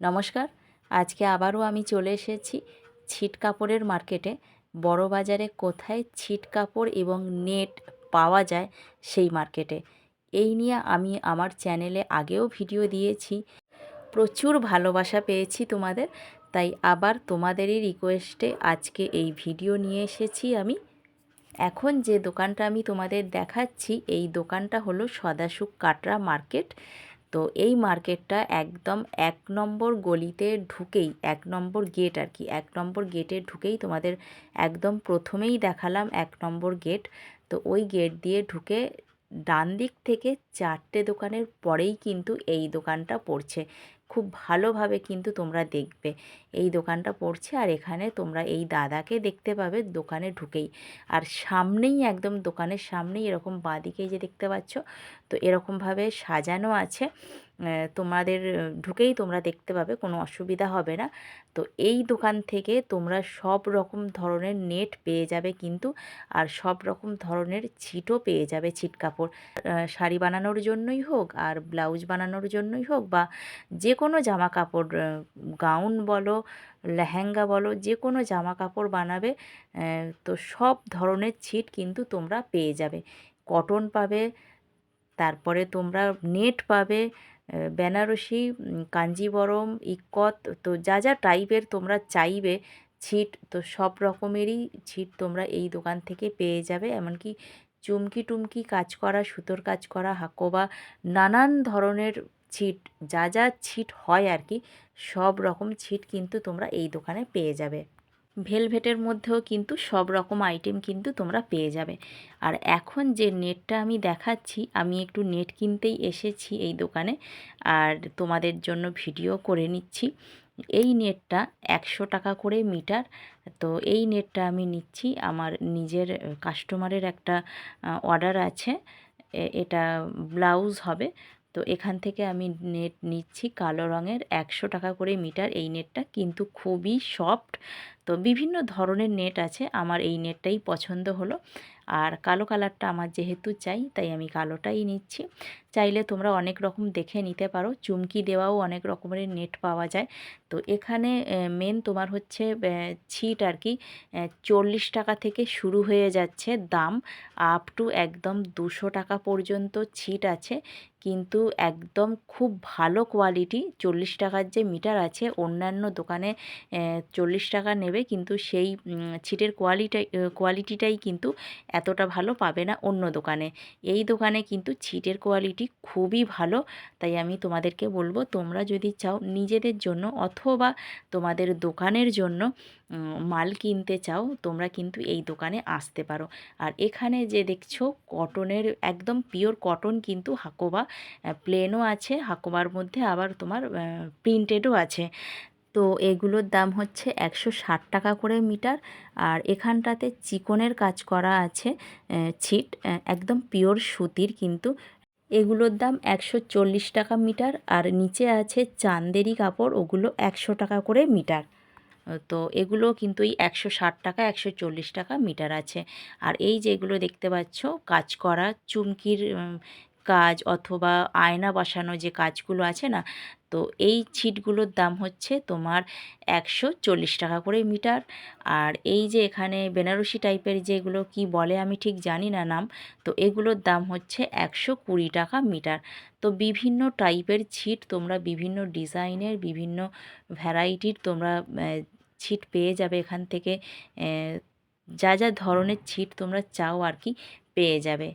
নমস্কার। আজকে আবারও আমি চলে এসেছি ছিট কাপড়ের মার্কেটে। বড় বাজারে কোথায় ছিট কাপড় এবং নেট পাওয়া যায় সেই মার্কেটে। এই নিয়ে আমি আমার চ্যানেলে আগেও ভিডিও দিয়েছি। প্রচুর ভালোবাসা পেয়েছি তোমাদের, তাই আবার তোমাদেরই রিকোয়েস্টে আজকে এই ভিডিও নিয়ে এসেছি আমি। এখন যে দোকানটা আমি তোমাদের দেখাচ্ছি, এই দোকানটা হলো সদাসুখ কাটরা মার্কেট। তো এই মার্কেটটা একদম এক নম্বর গলিতে ঢুকেই, এক নম্বর গেট আর কি এক নম্বর গেটে ঢুকেই তোমাদের একদম প্রথমেই দেখালাম এক নম্বর গেট তো ওই গেট দিয়ে ঢুকে ডান দিক থেকে চারটে দোকানের পরেই কিন্তু এই দোকানটা পড়ছে। খুব ভালোভাবে কিন্তু তোমরা দেখবে এই দোকানটা পড়ছে আর এখানে তোমরা এই দাদাকে দেখতে পাবে দোকানে ঢুকেই। আর সামনেই একদম দোকানের সামনেই এরকম বাঁদিকেই যে দেখতে পাচ্ছ তো এরকমভাবে সাজানো আছে। তোমাদের ঢুকেই তোমরা দেখতে পাবে, কোনো অসুবিধা হবে না। তো এই দোকান থেকে তোমরা সব রকম ধরনের নেট পেয়ে যাবে কিন্তু, আর সব রকম ধরনের ছিটও পেয়ে যাবে ছিট কাপড়। শাড়ি বানানোর জন্যই হোক, আর ব্লাউজ বানানোর জন্যই হোক, বা যে কোনো জামা কাপড় গাউন বলো, লেহেঙ্গা বলো যে কোনো জামা কাপড় বানাবে তো সব ধরনের ছিট কিন্তু তোমরা পেয়ে যাবে। কটন পাবে তারপরে তোমরা নেট পাবে বেনারসি কাঞ্জিবরম, ইক্কত, তো যা যা টাইপের তোমরা চাইবে ছিট, তো সব রকমেরই ছিট তোমরা এই দোকান থেকে পেয়ে যাবে। এমনকি চুমকি টুমকি কাজ করা, সুতোর কাজ করা, হাকোবা, নানান ধরনের ছিট, যা যা ছিট হয় আর কি, সব রকম ছিট কিন্তু তোমরা এই দোকানে পেয়ে যাবে। ভেলভেটের মধ্যেও কিন্তু সব রকম আইটেম কিন্তু তোমরা পেয়ে যাবে। আর এখন যে নেটটা আমি দেখাচ্ছি, আমি একটু নেট কিনতেই এসেছি এই দোকানে, আর তোমাদের জন্য ভিডিও করে নিচ্ছি। এই নেটটা একশো টাকা করে মিটার তো এই নেটটা আমি নিচ্ছি। আমার নিজের কাস্টমারের একটা অর্ডার আছে এটা ব্লাউজ হবে। তো এখান থেকে আমি নেট নিচ্ছি কালো রঙের, একশো টাকা করে মিটার এই নেটটা কিন্তু খুবই সফট তো বিভিন্ন ধরনের নেট আছে, আমার এই নেটটাই পছন্দ হলো। আর কালো কালারটা আমার যেহেতু চাই, তাই আমি কালোটাই নিচ্ছি। চাইলে তোমরা অনেক রকম দেখে নিতে পারো, চুমকি দেওয়াও অনেক রকমের নেট পাওয়া যায়। তো এখানে মেন তোমার হচ্ছে ছিট আর কি চল্লিশ টাকা থেকে শুরু হয়ে যাচ্ছে দাম। আপ টু একদম দুশো টাকা পর্যন্ত ছিট আছে। কিন্তু একদম খুব ভালো কোয়ালিটি চল্লিশ টাকার যে মিটার আছে, অন্যান্য দোকানে চল্লিশ টাকা নেবে। কিন্তু সেই ছিটের কোয়ালিটাই কোয়ালিটিটাই কিন্তু এতটা ভালো পাবে না অন্য দোকানে। এই দোকানে কিন্তু ছিটের কোয়ালিটি খুবই ভালো। তাই আমি তোমাদেরকে বলব, তোমরা যদি চাও নিজেদের জন্য অথবা তোমাদের দোকানের জন্য মাল কিনতে চাও, তোমরা কিন্তু এই দোকানে আসতে পারো। আর এখানে যে দেখছ, কটনের একদম পিওর কটন কিন্তু হাকোবা প্লেনও আছে। হাকোবার মধ্যে আবার তোমার প্রিন্টেডও আছে। তো এগুলোর দাম হচ্ছে একশো ষাট টাকা করে মিটার। আর এখানটাতে চিকনের কাজ করা আছে ছিট একদম পিওর সুতির কিন্তু। এগুলোর দাম একশো চল্লিশ টাকা মিটার আর নিচে আছে চান্দেরি কাপড়, ওগুলো একশো টাকা করে মিটার। তো এগুলো কিন্তু এই একশো ষাট টাকা, একশো চল্লিশ টাকা মিটার আছে। আর এই যেগুলো দেখতে পাচ্ছ, কাজ করা চুমকির কাজ অথবা আয়না বসানো যে কাজগুলো আছে না, তো এই ছিটগুলোর দাম হচ্ছে তোমার একশো চল্লিশ টাকা করে মিটার। আর এই যে এখানে বেনারসি টাইপের যেগুলো কি বলে আমি ঠিক জানি না নাম, তো এগুলোর দাম হচ্ছে একশো কুড়ি টাকা মিটার। তো বিভিন্ন টাইপের ছিট তোমরা বিভিন্ন ডিজাইনের, বিভিন্ন ভ্যারাইটির তোমরা ছিট পেয়ে যাবে এখান থেকে। যা যা ধরনের ছিট তোমরা চাও আর কি পেয়ে যাবে।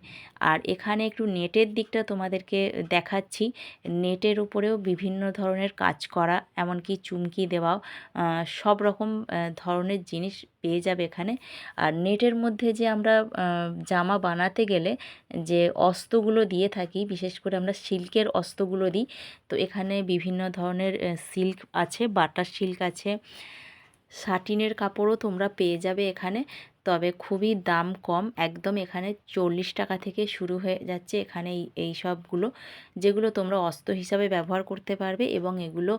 আর এখানে একটু নেটের দিকটা তোমাদেরকে দেখাচ্ছি। নেটের উপরেও বিভিন্ন ধরনের কাজ করা, এমনকি চুমকি দেওয়াও সব রকম ধরনের জিনিস পেয়ে যাবে এখানে। আর নেটের মধ্যে যে আমরা জামা বানাতে গেলে যে অস্তগুলো দিয়ে থাকি, বিশেষ করে আমরা সিল্কের অস্তগুলো দিই, তো এখানে বিভিন্ন ধরনের সিল্ক আছে, বাটার সিল্ক আছে সাটিনের কাপড়ও তোমরা পেয়ে যাবে এখানে। তবে খুবই দাম কম, একদম এখানে চল্লিশ টাকা থেকে শুরু হয়ে যাচ্ছে এখানে এই সবগুলো, যেগুলো তোমরা অস্ত্র হিসাবে ব্যবহার করতে পারবে এবং এগুলো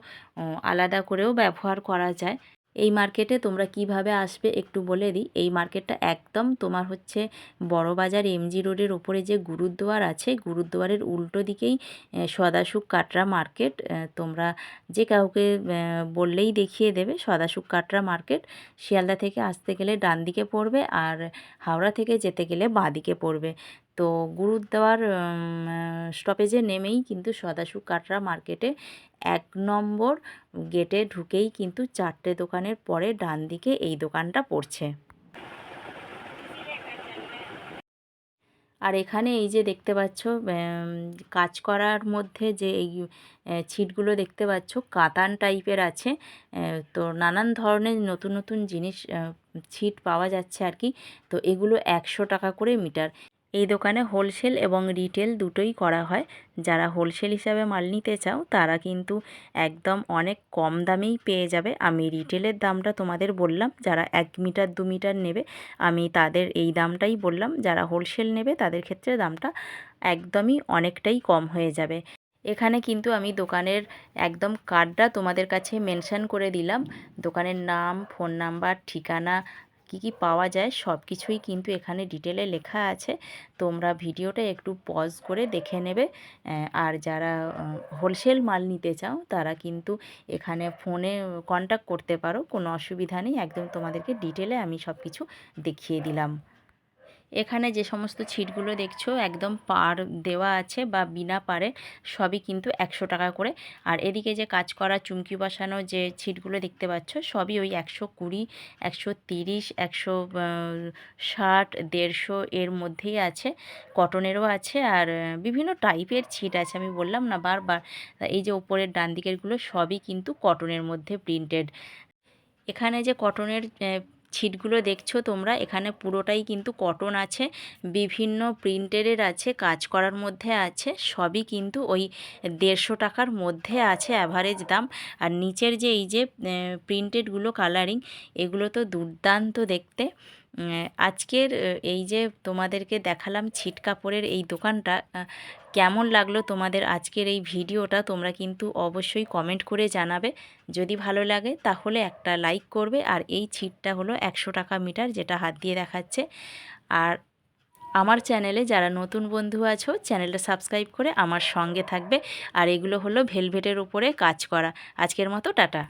আলাদা করেও ব্যবহার করা যায়। এই মার্কেটে তোমরা কীভাবে আসবে একটু বলে দিই। এই মার্কেটটা একদম তোমার হচ্ছে বড় বড়বাজার এমজি রোডের ওপরে যে গুরুদ্বার আছে, গুরুদ্বারের উল্টো দিকেই সদাসুখ কাটরা মার্কেট তোমরা যে কাউকে বললেই দেখিয়ে দেবে। সদাসুখ কাটরা মার্কেট শিয়ালদা থেকে আসতে গেলে ডান দিকে পড়বে আর হাওড়া থেকে যেতে গেলে বাঁ দিকে পড়বে। তো গুরুদ্বার স্টপেজে নেমেই কিন্তু সদাসুখ কাটরা মার্কেটে এক নম্বর গেটে ঢুকেই কিন্তু চারটে দোকানের পরে ডান দিকে এই দোকানটা পড়ছে। আর এখানে এই যে দেখতে পাচ্ছ কাজ করার মধ্যে যে এই ছিটগুলো দেখতে পাচ্ছ, কাতান টাইপের আছে। তো নানান ধরনের নতুন নতুন জিনিস ছিট পাওয়া যাচ্ছে আর কি। তো এগুলো একশো টাকা করে মিটার। এই দোকানে হোলসেল এবং রিটেল দুটোই করা হয়। যারা হোলসেল হিসাবে মাল নিতে চাও, তারা কিন্তু একদম অনেক কম দামেই পেয়ে যাবে। আমি রিটেলের দামটা তোমাদের বললাম, যারা এক মিটার, দু মিটার নেবে, আমি তাদের এই দামটাই বললাম। যারা হোলসেল নেবে, তাদের ক্ষেত্রে দামটা একদমই অনেকটাই কম হয়ে যাবে। এখানে কিন্তু আমি দোকানের একদম কার্ডটা তোমাদের কাছে মেনশন করে দিলাম। দোকানের নাম, ফোন নাম্বার, ঠিকানা কি কি পাওয়া যায় সব কিছুই কিন্তু এখানে ডিটেলে লেখা আছে। তোমরা ভিডিওটা একটু পজ করে দেখে নেবে। আর যারা হোলসেল মাল নিতে চাও, তারা কিন্তু এখানে ফোনে কন্ট্যাক্ট করতে পারো। কোনো অসুবিধা নেই। একদম তোমাদেরকে ডিটেলে আমি সব কিছু দেখিয়ে দিলাম। এখানে যে সমস্ত ছিটগুলো দেখছ, একদম পার দেওয়া আছে বা বিনা পারে, সবই কিন্তু একশো টাকা করে। আর এদিকে যে কাজ করা, চুমকি বসানো যে ছিটগুলো দেখতে পাচ্ছ, সবই ওই একশো কুড়ি, একশো তিরিশ, একশো ষাট, দেড়শো এর মধ্যেই আছে। কটনেরও আছে আর বিভিন্ন টাইপের ছিট আছে, আমি বললাম না বারবার। এই যে ওপরের ডান দিকেরগুলো সবই কিন্তু কটনের মধ্যে প্রিন্টেড এখানে যে কটনের ছিটগুলো দেখছ তোমরা? এখানে পুরোটাই কিন্তু কটন আছে, বিভিন্ন প্রিন্টেরের আছে, কাজ করার মধ্যে আছে, সবই কিন্তু ওই দেড়শো টাকার মধ্যে আছে অ্যাভারেজ দাম। আর নিচের যে এই যে প্রিন্টেডগুলো কালারিং এগুলো তো দুর্দান্ত দেখতে। আজকের এই যে তোমাদেরকে দেখালাম ছিট কাপড়ের এই দোকানটা কেমন লাগল তোমাদের আজকের এই ভিডিওটা তোমরা কিন্তু অবশ্যই কমেন্ট করে জানাবে। যদি ভালো লাগে তাহলে একটা লাইক করবে আর এই ছিটটা হলো একশো টাকা মিটার যেটা হাত দিয়ে দেখাচ্ছে। আর আমার চ্যানেলে যারা নতুন বন্ধু আছো চ্যানেলটা সাবস্ক্রাইব করে আমার সঙ্গে থাকবে। আর এগুলো হলো ভেলভেটের উপরে কাজ করা। আজকের মতো, টাটা।